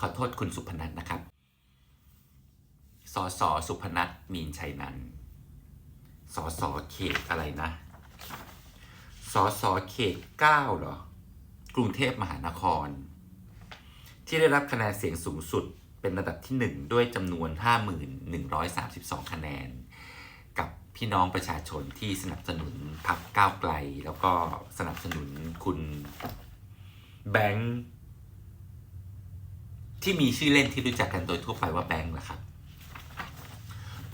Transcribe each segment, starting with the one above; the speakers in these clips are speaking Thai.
ขอโทษคุณสุพนัทนะครับสอสอสุพนัทมีนชัยนันสอสอเขตอะไรนะสอสอเขตเก้าเหรอ กรุงเทพมหานคร ที่ได้รับคะแนนเสียงสูงสุดเป็นระดับที่ 1 ด้วยจำนวน 5,132 คะแนน กับพี่น้องประชาชนที่สนับสนุนพรรคก้าวไกล แล้วก็สนับสนุนคุณแบงค์ ที่มีชื่อเล่นที่รู้จักกันโดยทั่วไปว่าแบงค์นะครับ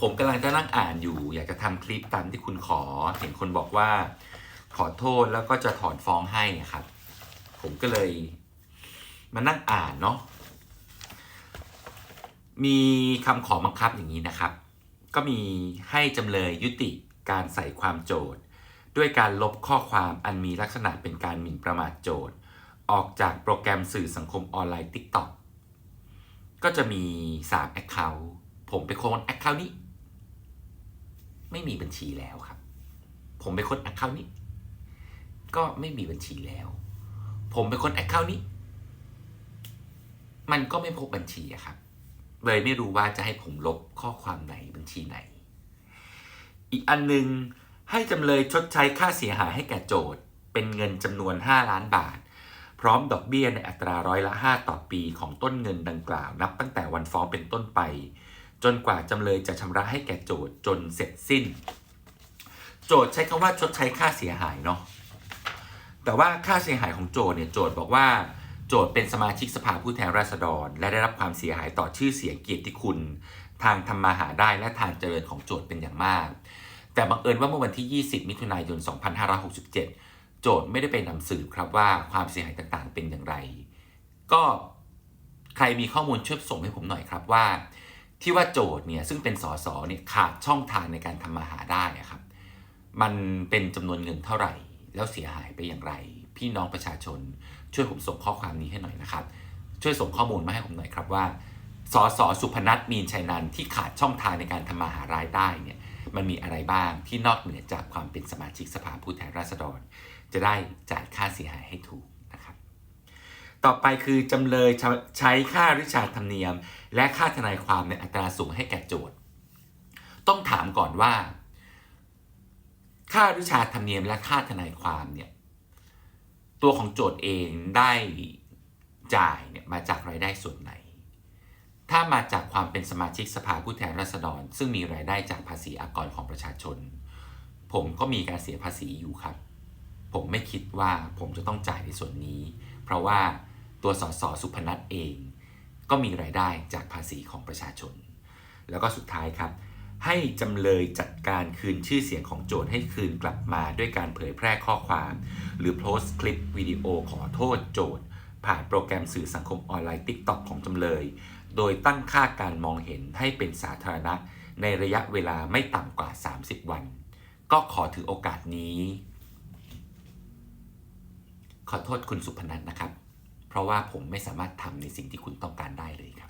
ผมกำลังจะนั่งอ่านอยู่ อยากจะทำคลิปตามที่คุณขอ เห็นคนบอกว่า ขอโทษแล้วก็จะถอนฟ้องให้ครับ ผมก็เลยมานั่งอ่านเนาะมีคำขอบังคับอย่างนี้นะครับ ก็มีให้จำเลยยุติการใส่ความโจทย์ด้วยการลบข้อความอันมีลักษณะเป็นการหมิ่นประมาทโจทย์ ออกจากโปรแกรมสื่อสังคมออนไลน์ TikTok ก็จะมี 3 Account ผมไปค้น Account นี้ ไม่มีบัญชีแล้วครับ ผมไปค้น Account นี้ ก็ไม่มีบัญชีแล้ว ผมไปค้น Account นี้ มันก็ไม่พบบัญชีครับ เลยไม่รู้ว่าจะให้ผมลบข้อความไหนบัญชีไหน อีกอันหนึงให้จำเลยชดใช้ค่าเสียหายให้แก่โจทย์เป็นเงินจำนวน 5 ล้านบาท พร้อมดอกเบี้ยในอัตราร้อยละ 5 ต่อปีของต้นเงินดังกล่าว นับตั้งแต่วันฟ้องเป็นต้นไป จนกว่าจำเลยจะชำระให้แก่โจทย์จนเสร็จสิ้น โจทย์ใช้คำว่าชดใช้ค่าเสียหายเนาะแต่ว่าค่าเสียหายของโจทย์เนี่ยโจทย์บอกว่าโจทย์เป็นสมาชิกสภาผู้แทนราษฎร และได้รับความเสียหายต่อชื่อเสียงเกียรติคุณ ทางทำมาหาได้และทางเจริญของโจทย์เป็นอย่างมาก แต่บังเอิญว่าเมื่อวันที่ 20 มิถุนายน 2567 โจทย์ไม่ได้ไปนำสืบครับว่าความเสียหายต่างๆ เป็นอย่างไร ก็ใครมีข้อมูลช่วยส่งให้ผมหน่อยครับว่า ที่ว่าโจทย์เนี่ยซึ่งเป็นสสเนี่ยขาดช่องทางในการทำมาหาได้ครับ มันเป็นจำนวนเงินเท่าไหร่ แล้วเสียหายไปอย่างไร พี่น้องประชาชน ช่วยผมส่งข้อความนี้ให้หน่อยนะครับ ช่วยส่งข้อมูลมาให้ผมหน่อยครับว่าสสสุพนัทมีนชัยนันท์ที่ขาดช่องทางในการทำมาหารายได้เนี่ยมันมีอะไรบ้างที่นอกเหนือจากความเป็นสมาชิกสภาผู้แทนราษฎร จะได้จ่ายค่าเสียหายให้ถูกนะครับ ต่อไปคือจำเลยใช้ค่าริชาธรรมเนียม และค่าทนายความในอัตราสูงให้แก่โจทย์ ต้องถามก่อนว่า ค่าริชาธรรมเนียมและค่าทนายความเนี่ยตัวของโจทย์เองได้จ่ายเนี่ยมาจากรายได้ส่วนไหน ถ้ามาจากความเป็นสมาชิกสภาผู้แทนราษฎร ซึ่งมีรายได้จากภาษีอากรของประชาชน ผมก็มีการเสียภาษีอยู่ครับ ผมไม่คิดว่าผมจะต้องจ่ายในส่วนนี้ เพราะว่าตัวสสสุพนัทเอง ก็มีรายได้จากภาษีของประชาชน แล้วก็สุดท้ายครับ ให้จำเลยจัดการคืนชื่อเสียงของโจทย์ให้คืนกลับมาด้วยการเผยแพร่ข้อความ หรือโพสต์คลิปวิดีโอขอโทษโจทย์ ผ่านโปรแกรมสื่อสังคมออนไลน์ TikTok ของจำเลย โดยตั้งค่าการมองเห็นให้เป็นสาธารณะ ในระยะเวลาไม่ต่ำกว่า 30 วัน ก็ขอถือโอกาสนี้ ขอโทษคุณสุพนันนะครับ เพราะว่าผมไม่สามารถทำในสิ่งที่คุณต้องการได้เลยครับ